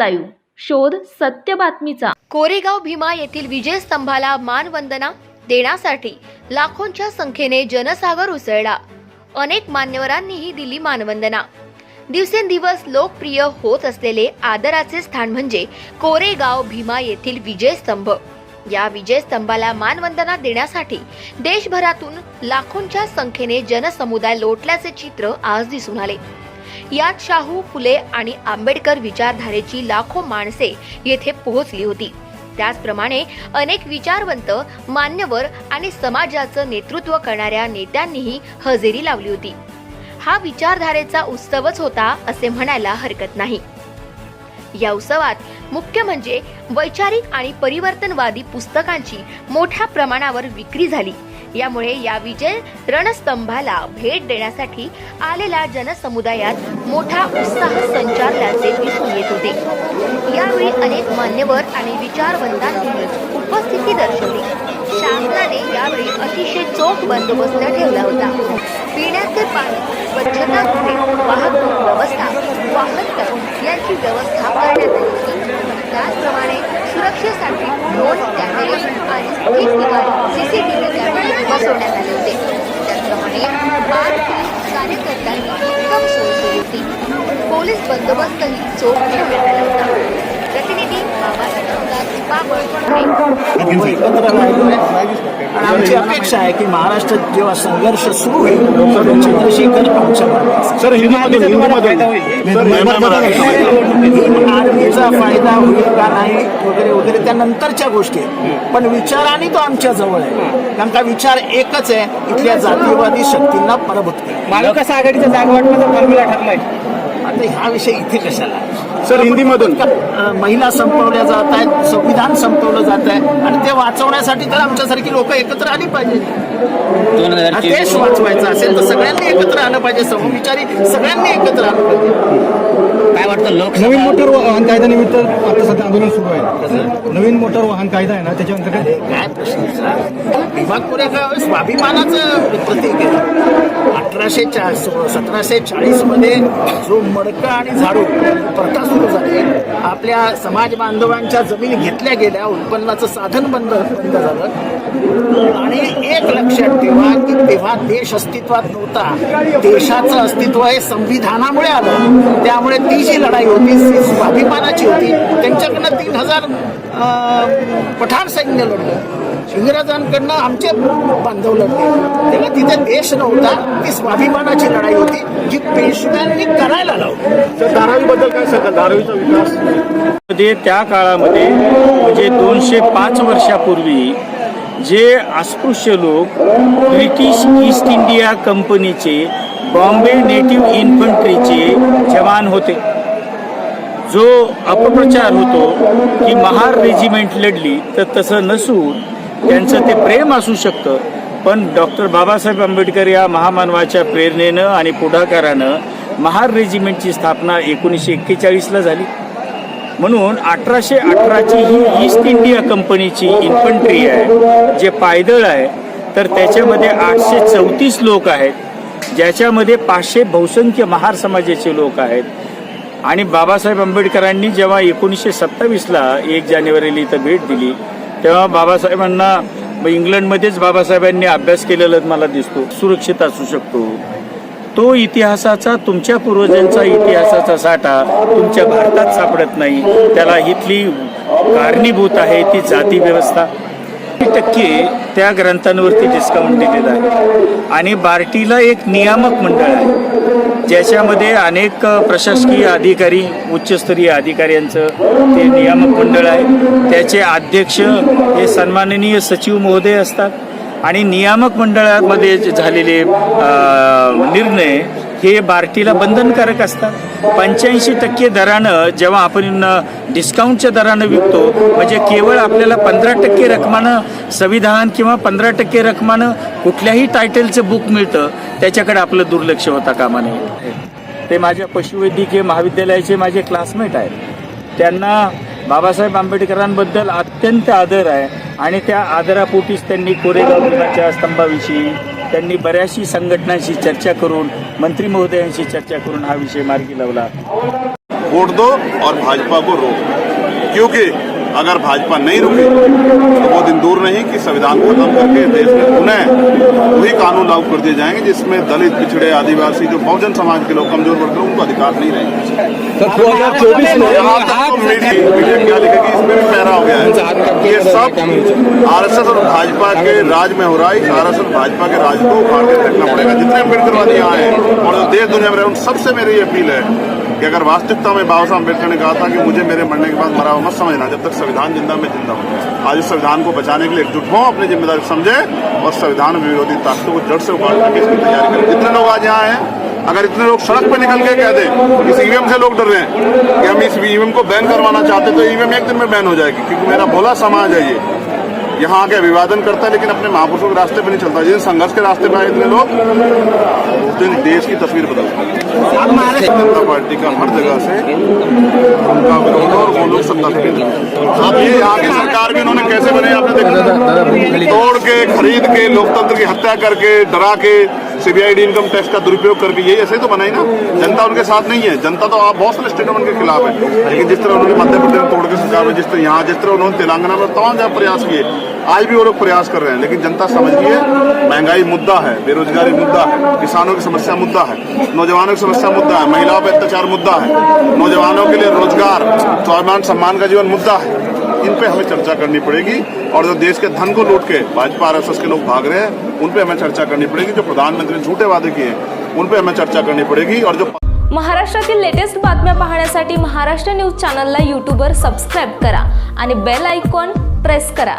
Live. शोध सत्य बातमीचा. कोरेगाव भीमा येथील विजय स्तंभाला मानवंदना देण्यासाठी लाखोंच्या संख्येने जनसागर उसळला. अनेक मान्यवरांनीही दिली मानवंदना दिवसेंदिवस लोकप्रिय होत असलेले आदराचे स्थान म्हणजे कोरेगाव भीमा येथील विजय स्तंभ या विजय स्तंभाला मानवंदना देण्यासाठी देशभरातून लाखोंच्या संख्येने जनसमुदाय लोटल्याचे चित्र आज दिसून आले. यात शाहू फुले आणि आंबेडकर विचारधारेची लाखो माणसे येथे पोहोचली होती. त्याचप्रमाणे अनेक विचारवंत मान्यवर आणि समाजाचं नेतृत्व करणाऱ्या नेत्यांनीही हजेरी लावली होती. हा विचारधारेचा उत्सवच होता असे म्हणायला हरकत नाही. या उत्सवात मुख्य म्हणजे वैचारिक आणि परिवर्तनवादी पुस्तकांची मोठ्या प्रमाणावर विक्री झाली. यामुळे या विजय रणस्तंभाला भेट देण्यासाठी आलेल्या जनसमुदायात मोठा उत्साह संचारल्याचे दिसून येत होते. यावेळी अनेक मान्यवर आणि विचारवंतांनी उपस्थिती दर्शवली. शासनाने यावेळी अतिशय चोख बंदोबस्त ठेवला होता. पिण्याचे पाणी स्वच्छता वाहतूक व्यवस्था वाहन करून यांची व्यवस्था करण्यात आली. होती त्याचप्रमाणे सुरक्षेसाठी ड्रोन कॅमेरे आणि ठिकठिकाणी कॅमेरे आले होते. त्याचप्रमाणे बार पोलीस कार्यकर्त्यांनी सोय केली होती. पोलीस बंदोबस्तही चोख ठेवण्यात आला होता प्रतिनिधी बाबासाहेब पापड पुणे. एकत्र राहिलोय आणि आमची अपेक्षा आहे की महाराष्ट्रात जेव्हा संघर्ष सुरू होईल चंद्रशेखर. सर हिंदूमध्ये हिंदूमध्ये ही आर्मीचा फायदा होईल का नाही वगैरे वगैरे त्या नंतरच्या गोष्टी आहेत. पण विचाराने तो आमच्या जवळ आहे. कारण का विचार एकच आहे इथल्या जातीयवादी शक्तींना पराभूत करा महाविकास आघाडीचा जागा फॉर्म्युला ठरलाय? आता ह्या विषय इथे कशाला? सर हिंदीमधून. महिला संपवल्या जात आहेत संविधान संपवलं जात आहे आणि ते वाचवण्यासाठी तर आमच्यासारखी लोक एकत्र आली पाहिजे. देश वाचवायचं असेल तर सगळ्यांनी एकत्र आलं पाहिजे समविचारी सगळ्यांनी एकत्र आलं पाहिजे. काय वाटतं लोक नवीन मोटर वाहन कायद्यानिमित्त आता सध्या आंदोलन सुरू आहे. नवीन मोटर वाहन कायदा आहे ना त्याच्या अंतर्गत काय प्रश्न विभाग गाव स्वाभिमानाचं प्रतीक आहे. अठराशे चाळीस सतराशे चाळीसमध्ये जो मडका आणि झाडू प्रथा सुरू झाली. आपल्या समाज बांधवांच्या जमिनी घेतल्या गेल्या उत्पन्नाचं साधन बंद बंद झालं. आणि एक लक्षात ठेवा की तेव्हा देश अस्तित्वात नव्हता. देशाचं अस्तित्व हे संविधानामुळे आलं. त्यामुळे ती जी लढाई होती ती स्वाभिमानाची होती. त्यांच्याकडनं तीन हजार पठाण सैन्य लढलं. इंग्रजांकडनं आमचे बांधव लढले. तेव्हा तिथे देश नव्हता ती स्वाभिमानाची लढाई होती जी पेशव्यांनी करायला लावली. सर धारावीबद्दल काय सांगा धारावीचा विकास? मध्ये त्या काळामध्ये म्हणजे दोनशे पाच वर्षापूर्वी जे अस्पृश्य लोक ब्रिटिश ईस्ट इंडिया कंपनीचे बॉम्बे नेटिव्ह इन्फंट्रीचे जवान होते. जो अपप्रचार होतो की महार रेजिमेंट लढली तर तसं नसून त्यांचं ते प्रेम असू शकतं. पण डॉक्टर बाबासाहेब आंबेडकर या महामानवाच्या प्रेरणेनं आणि पुढाकारानं महार रेजिमेंटची स्थापना एकोणीसशे एक्केचाळीसला झाली. म्हणून अठराशे अठराची ही ईस्ट इंडिया कंपनीची इन्फंट्री आहे जे पायदळ आहे तर त्याच्यामध्ये आठशे चौतीस लोक आहेत ज्याच्यामध्ये पाचशे बहुसंख्य महार समाजाचे लोक आहेत. आणि बाबासाहेब आंबेडकरांनी जेव्हा एकोणीसशे सत्तावीसला एक जानेवारीला इथं भेट दिली तेव्हा बाबासाहेबांना इंग्लंडमध्येच बाबासाहेबांनी अभ्यास केलेला मला दिसतो. सुरक्षित असू शकतो. तो इतिहासाचा तुमच्या पूर्वजांचा इतिहासाचा साठा तुमच्या भारतात सापडत नाही. त्याला इथली कारणीभूत आहे ती जाती व्यवस्था. टक्के त्या ग्रंथांवरती डिस्काउंट दिलेला आहे. आणि बार्टीला एक नियामक मंडळ आहे ज्याच्यामध्ये अनेक प्रशासकीय अधिकारी उच्चस्तरीय अधिकाऱ्यांचं ते नियामक मंडळ आहे. त्याचे अध्यक्ष हे सन्माननीय सचिव महोदय असतात. आणि नियामक मंडळामध्ये झालेले निर्णय हे बार्टीला बंधनकारक असतात. पंच्याऐंशी टक्के दरानं जेव्हा आपण डिस्काउंटच्या दरानं विकतो म्हणजे केवळ आपल्याला पंधरा टक्के रकमानं संविधान किंवा पंधरा टक्के रकमानं कुठल्याही टायटलचं बुक मिळतं त्याच्याकडे आपलं दुर्लक्ष होता कामा नये. ते माझ्या पशुवैद्यकीय महाविद्यालयाचे माझे क्लासमेट आहेत. त्यांना बाबासाहेब आंबेडकरांबद्दल अत्यंत आदर आहे. आणि त्या आदरापोटीच त्यांनी कोरेगाव भीमाच्या स्तंभाविषयी त्यांनी बऱ्याचशी संघटनांशी चर्चा करून मंत्री महोदयांशी चर्चा करून हा विषय मार्गी लावला. वोट दो और भाजपा को रोको। क्योंकि अगर भाजपा नहीं रुकी तो वो दिन दूर नहीं कि संविधान को खत्म करके देश में पुनः वही कानून लागू कर दिए जाएँगे जिसमें दलित पिछड़े आदिवासी जो बहुजन समाज के लोग कमज़ोर वर्ग हैं, उनको अधिकार नहीं रहेंगे। दो हज़ार चोवीस में तो मीडिया क्या लिखेगी इसमें भी पैरा हो गया है। ये सब आरएसएस और भाजपा के राज में हो रहा है आर एस और भाजपा के राज को उखाड़ के फेंकना पड़ेगा। जितने अम्बेडकरवादी यहाँ हैं और जो देश दुनिया में रहे उन सबसे मेरी अपील है कि अगर वास्तविकता में बाबा साहब अंबेडकर ने कहा था कि मुझे मेरे मरने के बाद मरा हुआ मत समझना, जब तक संविधान ज़िंदा में ज़िंदा हूँ। आज इस संविधान को बचाने के लिए एकजुट हों, अपनी ज़िम्मेदारी समझे और संविधान विरोधी ताकतों को जड़ से उखाड़ने की इसकी तैयारी करें। जितने लोग आज यहाँ हैं, अगर इतने लोग सड़क पर निकल के कह दें इस ईवीएम से लोग डर रहे हैं कि हम इस ईवीएम को बैन करवाना चाहते तो ईवीएम एक दिन में बैन हो जाएगी, क्योंकि मेरा भोला समाज है ये। यहाँ आके अभिवादन करता है लेकिन अपने महापुरुषों के रास्ते पर नहीं चलता जिन संघर्ष के रास्ते पर आए इतने लोग उस दिन देश की तस्वीर बदलते जनता पार्टी का हर जगह से उनका विरोध और वो लोग सत्ता से अब ये यहाँ की सरकार भी उन्होंने कैसे बनाई आपने देखा तोड़ के खरीद के लोकतंत्र की हत्या करके डरा के सीबीआईडी इनकम टैक्स का दुरुपयोग करके यही ऐसे ही तो बनाई ना। जनता उनके साथ नहीं है। जनता तो आप बहुत सारे स्टेटों उनके खिलाफ है। लेकिन जिस तरह उन्होंने मध्य प्रदेश में तोड़ के सरकार में जिस तरह यहाँ, जिस तरह उन्होंने तेलंगाना में तमाम जगह प्रयास किए, आज भी वो लोग प्रयास कर रहे हैं। लेकिन जनता समझ गई है, महँगाई मुद्दा है, बेरोजगारी मुद्दा है, किसानों की समस्या मुद्दा है, नौजवानों की समस्या मुद्दा है, महिलाओं पर अत्याचार मुद्दा है, नौजवानों के लिए रोज़गार, स्वाभिमान सम्मान का जीवन मुद्दा है। इन पे हमें चर्चा करनी पड़ेगी और जो देश के धन को लूट के भाजपा आरएसएस के लोग भाग रहे हैं उन पे हमें चर्चा करनी पड़ेगी। जो प्रधानमंत्री ने झूठे वादे किए उन पे हमें चर्चा करनी पड़ेगी और जो महाराष्ट्रातील लेटेस्ट बातम्या पाहण्यासाठी महाराष्ट्र न्यूज चॅनलला यूट्यूबवर सबस्क्राईब करा आणि बेल आयकॉन प्रेस करा.